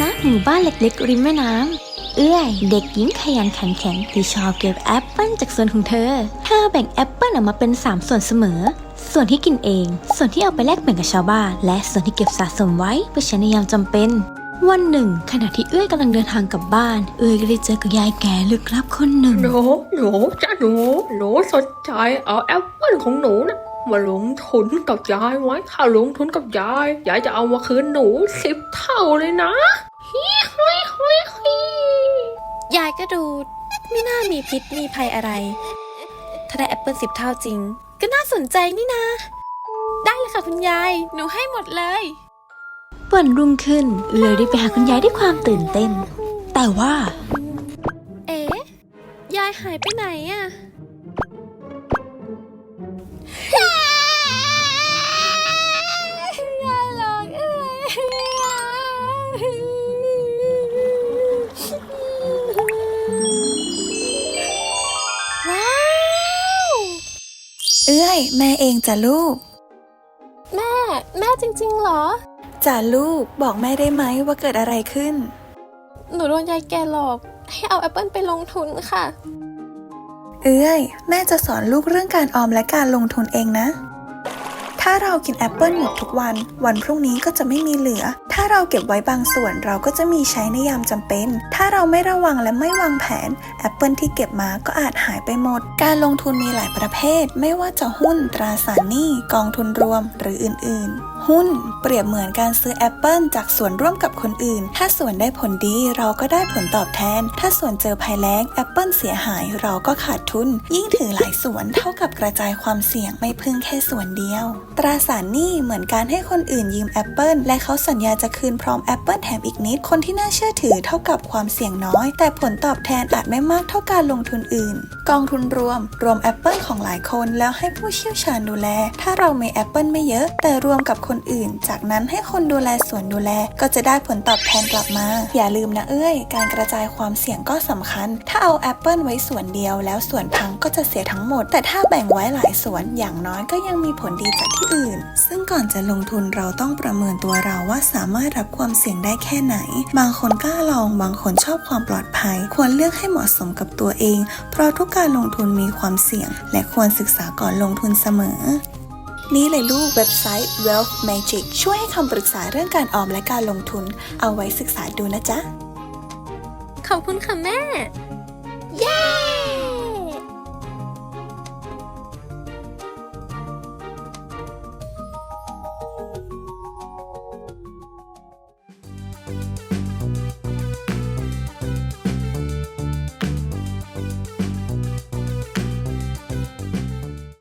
ณหมู่บ้านเล็กๆ ริมแม่น้ำ เอื้อย เด็กหญิงขยันขันแข็งที่ชอบเก็บแอปเปิลจากสวนของเธอ เธอแบ่งแอปเปิลออกมาเป็น 3 ส่วนเสมอ ส่วนที่กินเอง ส่วนที่เอาไปแลกเปลี่ยนกับชาวบ้าน และส่วนที่เก็บสะสมไว้เพื่อใช้ในยามจำเป็นวันหนึ่ง ขณะที่เอื้อยกำลังเดินทางกลับบ้าน เอื้อยก็ได้เจอกับยายแก่ลึกลับคนหนึ่งหนูหนูจ้าหนูหนูสนใจเอาแอปเปิลของหนูนะมาลงทุนกับยายไว้ถ้าลงทุนกับยายยายจะเอามาคืนหนูสิบเท่าเลยนะ ฮิฮิฮิฮิยายก็ดู ไม่น่ามีพิษมีภัยอะไร ถ้าได้แอปเปิลสิบเท่าจริง ก็น่าสนใจนี่นาได้เลยค่ะคุณยาย หนูให้หมดเลยวันรุ่งขึ้นเอื้อยได้ไปหาคุณยายด้วยความตื่นเต้น แต่ว่า เอ๊ะยายหายไปไหนอะ แม่เองจ้ะลูก แม่ แม่จริงๆเหรอจ้ะลูกบอกแม่ได้ไหมว่าเกิดอะไรขึ้น หนูโดนยายแกหลอก ให้เอาแอปเปิลไปลงทุนค่ะ เอ้ย แม่จะสอนลูกเรื่องการออมและการลงทุนเองนะ ถ้าเรากินแอปเปิลหมดทุกวัน วันพรุ่งนี้ก็จะไม่มีเหลือ ถ้าเราเก็บไว้บางส่วนเราก็จะมีใช้ในยามจำเป็น ถ้าเราไม่ระวังและไม่วางแผนแอปเปิลที่เก็บมาก็อาจหายไปหมด การลงทุนมีหลายประเภท ไม่ว่าจะหุ้นตราสารหนี้กองทุนรวมหรืออื่น ๆหุ้นเปรียบเหมือนการซื้อแอปเปิลจากสวนร่วมกับคนอื่น ถ้าสวนได้ผลดีเราก็ได้ผลตอบแทน ถ้าสวนเจอภัยแล้งแอปเปิลเสียหายเราก็ขาดทุน ยิ่งถือหลายสวนเท่ากับกระจายความเสี่ยงไม่พึ่งแค่ส่วนเดียวตราสารหนี้เหมือนการให้คนอื่นยืมแอปเปิลและเขาสัญญาจะคืนพร้อมแอปเปิลแถมอีกนิด คนที่น่าเชื่อถือเท่ากับความเสี่ยงน้อย แต่ผลตอบแทนอาจไม่มากเท่าการลงทุนอื่น กองทุนรวม รวมแอปเปิลของหลายคนแล้วให้ผู้เชี่ยวชาญดูแล ถ้าเรามีแอปเปิลไม่เยอะ แต่รวมกับคนอื่น จากนั้นให้คนดูแลส่วนดูแล ก็จะได้ผลตอบแทนกลับมา อย่าลืมนะเอ้ย การกระจายความเสี่ยงก็สำคัญ ถ้าเอาแอปเปิลไว้ส่วนเดียว แล้วส่วนพังก็จะเสียทั้งหมด แต่ถ้าแบ่งไว้หลายส่วนอย่างน้อยก็ยังมีผลดีจากที่อื่น ซึ่งก่อนจะลงทุนเราต้องประเมินตัวเราว่าสามารถรับความเสี่ยงได้แค่ไหน บางคนกล้าลองบางคนชอบความปลอดภัย ควรเลือกให้เหมาะสมกับตัวเอง เพราะทุกการลงทุนมีความเสี่ยง และควรศึกษาก่อนลงทุนเสมอนี่เลยลูกเว็บไซต์ Wealth Magic ช่วยให้คำปรึกษาเรื่องการออมและการลงทุน เอาไว้ศึกษาดูนะจ๊ะ ขอบคุณค่ะแม่ เย้